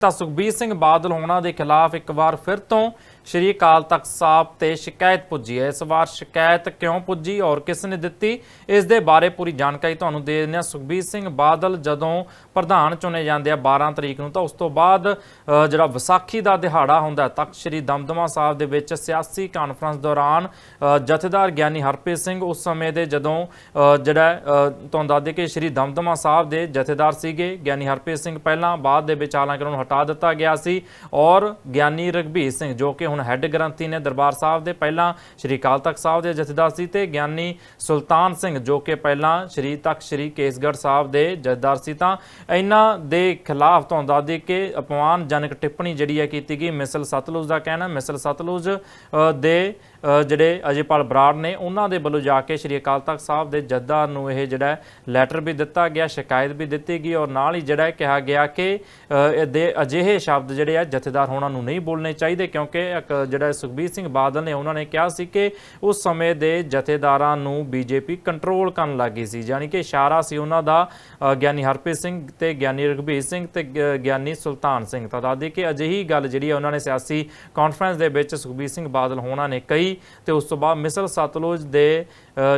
ਤਾਂ ਸੁਖਬੀਰ ਸਿੰਘ ਬਾਦਲ ਹੋਣਾ ਦੇ ਖਿਲਾਫ ਇੱਕ ਵਾਰ ਫਿਰ ਤੋਂ ਸ਼੍ਰੀ ਅਕਾਲ ਤਖਤ ਸਾਹਿਬ ਤੇ ਸ਼ਿਕਾਇਤ ਪੁੱਜੀ ਹੈ। ਇਸ ਵਾਰ ਸ਼ਿਕਾਇਤ ਕਿਉਂ ਪੁੱਜੀ ਔਰ ਕਿਸ ਨੇ ਦਿੱਤੀ? ਇਸ ਦੇ ਬਾਰੇ ਪੂਰੀ ਜਾਣਕਾਰੀ ਤੁਹਾਨੂੰ ਦੇ ਦਿੰਦੇ ਹਾਂ। ਸੁਖਬੀਰ ਸਿੰਘ ਬਾਦਲ ਜਦੋਂ ਪ੍ਰਧਾਨ ਚੁਣੇ ਜਾਂਦੇ ਆ 12 ਤਰੀਕ ਨੂੰ, ਤਾਂ ਉਸ ਤੋਂ ਬਾਅਦ ਜਿਹੜਾ ਵਿਸਾਖੀ ਦਾ ਦਿਹਾੜਾ ਹੁੰਦਾ ਤਖਤ ਸ਼੍ਰੀ ਦਮਦਮਾ ਸਾਹਿਬ ਦੇ ਵਿੱਚ ਸਿਆਸੀ ਕਾਨਫਰੰਸ ਦੌਰਾਨ ਜਥੇਦਾਰ ਗਿਆਨੀ ਹਰਪ੍ਰੀਤ ਸਿੰਘ ਉਸ ਸਮੇਂ ਦੇ ਜਦੋਂ ਜਿਹੜਾ ਤੁਹਾਨੂੰ ਦੱਸ ਦੇ ਕਿ ਸ਼੍ਰੀ ਦਮਦਮਾ ਸਾਹਿਬ ਦੇ ਜਥੇਦਾਰ ਸੀਗੇ। ਗਿਆਨੀ ਹਰਪ੍ਰੀਤ ਸਿੰਘ ਪਹਿਲਾਂ ਬਾਅਦ ਦੇ ਵਿੱਚ ਹਾਲਾਂਕਿ ਉਹਨਾਂ ਨੂੰ ਹਟਾ ਦਿੱਤਾ ਗਿਆ ਸੀ ਔਰ ਗਿਆਨੀ ਰਘਬੀਰ ਸਿੰਘ ਜੋ ਕਿ ਹੁਣ ਹੈੱਡ ਗ੍ਰੰਥੀ ਨੇ ਦਰਬਾਰ ਸਾਹਿਬ ਦੇ ਪਹਿਲਾਂ ਸ਼੍ਰੀ ਅਕਾਲ ਤਖਤ ਸਾਹਿਬ ਦੇ ਜਥੇਦਾਰ ਸੀ ਤੇ ਗਿਆਨੀ ਸੁਲਤਾਨ ਸਿੰਘ, ਜੋ ਕਿ ਪਹਿਲਾਂ ਸ਼੍ਰੀ ਤਖਤ ਸ਼੍ਰੀ ਕੇਸਗੜ੍ਹ ਸਾਹਿਬ ਦੇ ਜਥੇਦਾਰ ਸੀ ਤਾਂ ਇਹਨਾਂ ਦੇ ਖਿਲਾਫ ਤੁਹਾਨੂੰ ਦੱਸ ਕਿ ਅਪਮਾਨਜਨਕ ਟਿੱਪਣੀ ਜਿਹੜੀ ਹੈ ਕੀਤੀ ਗਈ। ਮਿਸਲ ਸਤਲੁਜ ਦਾ ਕਹਿਣਾ, ਮਿਸਲ ਸਤਲੁਜ ਦੇ ਜਿਹੜੇ ਅਜੇਪਾਲ ਬਰਾੜ ਨੇ, ਉਹਨਾਂ ਦੇ ਵੱਲੋਂ ਜਾ ਕੇ ਸ਼੍ਰੀ ਅਕਾਲ ਤਖਤ ਸਾਹਿਬ ਦੇ ਜੱਦਾ ਨੂੰ ਇਹ ਜਿਹੜਾ ਲੈਟਰ ਵੀ ਦਿੱਤਾ ਗਿਆ, ਸ਼ਿਕਾਇਤ ਵੀ ਦਿੱਤੀ ਗਈ ਔਰ ਨਾਲ ਹੀ ਜਿਹੜਾ ਕਿਹਾ ਗਿਆ ਕਿ ਇਹਦੇ ਅਜਿਹੇ ਸ਼ਬਦ ਜਿਹੜੇ ਆ ਜਥੇਦਾਰ ਹੋਣਾ ਨੂੰ ਨਹੀਂ ਬੋਲਣੇ ਚਾਹੀਦੇ ਕਿਉਂਕਿ ਇੱਕ ਜਿਹੜਾ ਸੁਖਬੀਰ ਸਿੰਘ ਬਾਦਲ ਨੇ ਉਹਨਾਂ ਨੇ ਕਿਹਾ ਸੀ ਕਿ ਉਸ ਸਮੇਂ ਦੇ ਜਥੇਦਾਰਾਂ ਨੂੰ ਬੀਜੇਪੀ ਕੰਟਰੋਲ ਕਰਨ ਲੱਗੀ ਸੀ। ਯਾਨੀ ਕਿ ਇਸ਼ਾਰਾ ਸੀ ਉਹਨਾਂ ਦਾ ਗਿਆਨੀ ਹਰਪ੍ਰੀਤ ਸਿੰਘ ਤੇ ਗਿਆਨੀ ਰਘਬੀਰ ਸਿੰਘ ਤੇ ਗ- ਗਿਆਨੀ ਸੁਲਤਾਨ ਸਿੰਘ। ਤਾਂ ਦੱਸਦੇ ਕਿ ਅਜਿਹੀ ਗੱਲ ਜਿਹੜੀ ਹੈ ਉਹਨਾਂ ਨੇ ਸਿਆਸੀ ਕਾਨਫਰੰਸ ਦੇ ਵਿੱਚ ਸੁਖਬੀਰ ਸਿੰਘ ਬਾਦਲ ਹੋਣਾ ਨੇ ਕਹੀ ਤੇ ਉਸ ਤੋਂ ਬਾਅਦ ਮਿਸਲ ਸਤਲੁਜ ਦੇ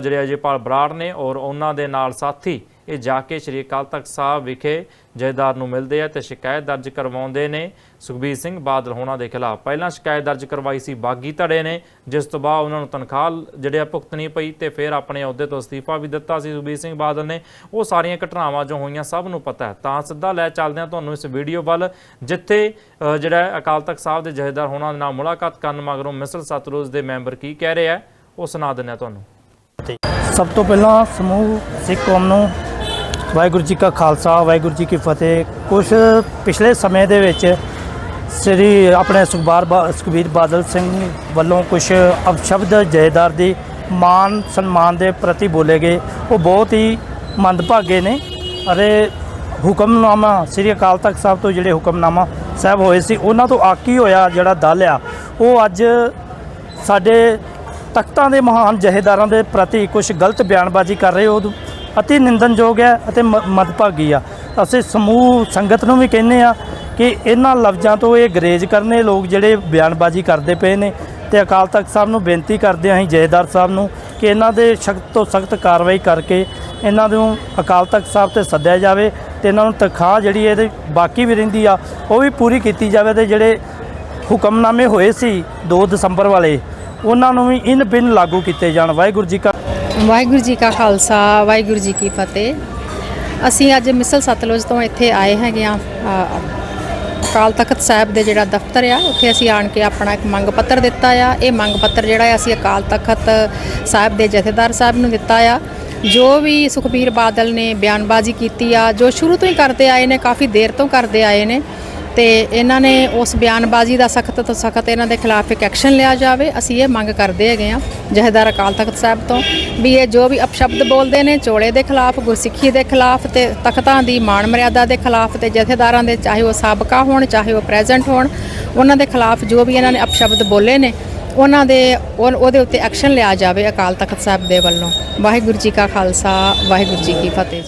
ਜਿਹੜੇ ਅਜੇਪਾਲ ਬਰਾੜ ਨੇ ਔਰ ਉਹਨਾਂ ਦੇ ਨਾਲ ਸਾਥੀ ਇਹ ਜਾ ਕੇ ਸ਼੍ਰੀ ਅਕਾਲ ਤਖਤ ਸਾਹਿਬ ਵਿਖੇ ਜਥੇਦਾਰ ਨੂੰ ਮਿਲਦੇ ਆ ਤੇ ਸ਼ਿਕਾਇਤ ਦਰਜ ਕਰਵਾਉਂਦੇ ਨੇ। ਸੁਖਬੀਰ ਸਿੰਘ ਬਾਦਲ ਹੋਣਾ ਦੇ ਖਿਲਾਫ ਪਹਿਲਾਂ ਸ਼ਿਕਾਇਤ ਦਰਜ ਕਰਵਾਈ ਸੀ, ਬਾਗੀ ਧੜੇ ਨੇ, ਜਿਸ ਤੋਂ ਬਾਅਦ ਉਹਨਾਂ ਨੂੰ ਤਨਖਾਹ ਜਿਹੜੇ ਆ ਭੁਗਤਣੀ ਪਈ ਤੇ ਫਿਰ ਆਪਣੇ ਅਹੁਦੇ ਤੋਂ ਅਸਤੀਫਾ ਵੀ ਦਿੱਤਾ ਸੀ ਸੁਖਬੀਰ ਸਿੰਘ ਬਾਦਲ ਨੇ। ਉਹ ਸਾਰੀਆਂ ਘਟਨਾਵਾਂ ਜੋ ਹੋਈਆਂ ਸਭ ਨੂੰ ਪਤਾ ਹੈ। ਤਾਂ ਸਿੱਧਾ ਲੈ ਚੱਲਦੇ ਹਾਂ ਤੁਹਾਨੂੰ ਇਸ ਵੀਡੀਓ ਵੱਲ, ਜਿੱਥੇ ਜਿਹੜਾ ਅਕਾਲ ਤਖਤ ਸਾਹਿਬ ਦੇ ਜਥੇਦਾਰ ਹੋਣਾ ਦੇ ਨਾਲ ਮੁਲਾਕਾਤ ਕਰਨ ਮਗਰੋਂ ਮਿਸਲ ਸਤਲੁਜ ਦੇ ਮੈਂਬਰ ਕੀ ਕਹਿ ਰਿਹਾ ਉਹ ਸੁਣਾ ਦਿੰਦੇ ਹਾਂ ਤੁਹਾਨੂੰ। ਸਭ ਤੋਂ ਪਹਿਲਾਂ ਸਮੂਹ ਸਿੱਖ ਕੌਮ ਨੂੰ ਵਾਹਿਗੁਰੂ ਜੀ ਕਾ ਖਾਲਸਾ, ਵਾਹਿਗੁਰੂ ਜੀ ਕੀ ਫਤਿਹ। ਕੁਝ ਪਿਛਲੇ ਸਮੇਂ ਦੇ ਵਿੱਚ ਸ੍ਰੀ ਆਪਣੇ ਸੁਖਬਾਰ ਬਾ- ਸੁਖਬੀਰ ਬਾਦਲ ਸਿੰਘ ਵੱਲੋਂ ਕੁਝ ਅਪਸ਼ਬਦ ਜਥੇਦਾਰ ਦੀ ਮਾਨ ਸਨਮਾਨ ਦੇ ਪ੍ਰਤੀ ਬੋਲੇ ਗਏ। ਉਹ ਬਹੁਤ ਹੀ ਮੰਦਭਾਗੇ ਨੇ ਅਤੇ ਹੁਕਮਨਾਮਾ, ਸ੍ਰੀ ਅਕਾਲ ਤਖਤ ਸਾਹਿਬ ਤੋਂ ਜਿਹੜੇ ਹੁਕਮਨਾਮਾ ਸਾਹਿਬ ਹੋਏ ਸੀ, ਉਹਨਾਂ ਤੋਂ ਆਕੀ ਹੋਇਆ, ਜਿਹੜਾ ਦਲ ਆ, ਉਹ ਅੱਜ ਸਾਡੇ ਤਖਤਾਂ ਦੇ ਮਹਾਨ ਜਹੇਦਾਰਾਂ ਦੇ ਪ੍ਰਤੀ ਕੁਝ ਗਲਤ ਬਿਆਨਬਾਜ਼ੀ ਕਰ ਰਹੇ ਉਹ ਅਤੀ ਨਿੰਦਨਯੋਗ ਹੈ ਅਤੇ ਮ- ਮੰਦਭਾਗੀ ਆ। ਅਸੀਂ ਸਮੂਹ, ਸੰਗਤ ਨੂੰ ਵੀ ਕਹਿੰਦੇ ਆ ਕਿ ਇਹਨਾਂ ਲਫ਼ਜ਼ਾਂ ਤੋਂ ਇਹ ਗਰੇਜ ਕਰਨੇ, ਲੋਕ ਜਿਹੜੇ ਬਿਆਨਬਾਜ਼ੀ ਕਰਦੇ ਪਏ ਨੇ ਤੇ ਅਕਾਲ ਤਖਤ ਸਾਹਿਬ ਨੂੰ ਬੇਨਤੀ ਕਰਦੇ ਹਾਂ, ਅਸੀਂ ਜਹੇਦਾਰ ਸਾਹਿਬ ਨੂੰ, ਕਿ ਇਹਨਾਂ ਦੇ ਸਖਤ ਤੋਂ ਸਖਤ ਕਾਰਵਾਈ ਕਰਕੇ ਇਹਨਾਂ ਨੂੰ ਅਕਾਲ ਤਖਤ ਸਾਹਿਬ ਤੇ ਸੱਦਿਆ ਜਾਵੇ ਤੇ ਇਹਨਾਂ ਨੂੰ ਤਨਖਾਹ ਜਿਹੜੀ ਇਹਦੇ ਬਾਕੀ ਵੀ ਰਹਿੰਦੀ ਆ, ਉਹ ਵੀ ਪੂਰੀ ਕੀਤੀ ਜਾਵੇ ਤੇ ਜਿਹੜੇ ਹੁਕਮਨਾਮੇ ਹੋਏ ਸੀ 2 ਦਸੰਬਰ ਵਾਲੇ, ਉਹਨਾਂ ਨੂੰ ਵੀ ਇਨ ਬਿਨ ਲਾਗੂ ਕੀਤੇ ਜਾਣ। ਵਾਹਿਗੁਰੂ ਜੀ ਕਾ ਵਾਹਿਗੁਰੂ ਜੀ ਕਾ ਖਾਲਸਾ, ਵਾਹਿਗੁਰੂ ਜੀ ਕੀ ਫਤਿਹ। ਅਸੀਂ ਅੱਜ ਮਿਸਲ ਸਤਲੁਜ ਤੋਂ ਇੱਥੇ ਆਏ ਹੈਗੇ ਆ, ਅਕਾਲ ਤਖਤ ਸਾਹਿਬ ਦੇ ਜਿਹੜਾ ਦਫ਼ਤਰ ਆ, ਉੱਥੇ ਅਸੀਂ ਆਣ ਕੇ ਆਪਣਾ ਇੱਕ ਮੰਗ ਪੱਤਰ ਦਿੱਤਾ ਆ। ਇਹ ਮੰਗ ਪੱਤਰ ਜਿਹੜਾ ਹੈ ਅਸੀਂ ਅਕਾਲ ਤਖਤ ਸਾਹਿਬ ਦੇ ਜਥੇਦਾਰ ਸਾਹਿਬ ਨੂੰ ਦਿੱਤਾ ਆ। ਜੋ ਵੀ ਸੁਖਬੀਰ ਬਾਦਲ ਨੇ ਬਿਆਨਬਾਜ਼ੀ ਕੀਤੀ ਆ, ਜੋ ਸ਼ੁਰੂ ਤੋਂ ਹੀ ਕਰਦੇ ਆਏ ਨੇ, ਕਾਫੀ ਦੇਰ ਤੋਂ ਕਰਦੇ ਆਏ ਨੇ ਤੇ ਇਹਨਾਂ ਨੇ ਉਸ ਬਿਆਨਬਾਜ਼ੀ ਦਾ ਸਖਤ ਤੋਂ ਸਖਤ ਇਹਨਾਂ ਦੇ ਖਿਲਾਫ ਇੱਕ ਐਕਸ਼ਨ ਲਿਆ ਜਾਵੇ, ਅਸੀਂ ਇਹ ਮੰਗ ਕਰਦੇ ਹੈਗੇ ਆ ਜਹੇਦਾਰ ਅਕਾਲ ਤਖਤ ਸਾਹਿਬ ਤੋਂ ਵੀ ਇਹ ਜੋ ਵੀ ਅਪਸ਼ਬਦ ਬੋਲਦੇ ਨੇ ਚੋਲੇ ਦੇ ਖਿਲਾਫ, ਗੁਰਸਿੱਖੀ ਦੇ ਖਿਲਾਫ ਤੇ ਤਖਤਾਂ ਦੀ ਮਾਣ ਮਰਿਆਦਾ ਦੇ ਖਿਲਾਫ ਤੇ ਜਥੇਦਾਰਾਂ ਦੇ ਚਾਹੇ ਉਹ ਸਾਬਕਾ ਹੋਣ, ਚਾਹੇ ਉਹ ਪ੍ਰੈਜ਼ੈਂਟ ਹੋਣ, ਉਹਨਾਂ ਦੇ ਖਿਲਾਫ ਜੋ ਵੀ ਇਹਨਾਂ ਨੇ ਅਪਸ਼ਬਦ ਬੋਲੇ ਨੇ, ਉਹਨਾਂ ਦੇ ਉਹ- ਉਹਦੇ ਉੱਤੇ ਐਕਸ਼ਨ ਲਿਆ ਜਾਵੇ ਅਕਾਲ ਤਖਤ ਸਾਹਿਬ ਦੇ ਵੱਲੋਂ। ਵਾਹਿਗੁਰੂ ਜੀ ਕਾ ਖਾਲਸਾ, ਵਾਹਿਗੁਰੂ ਜੀ ਕੀ ਫਤਿਹ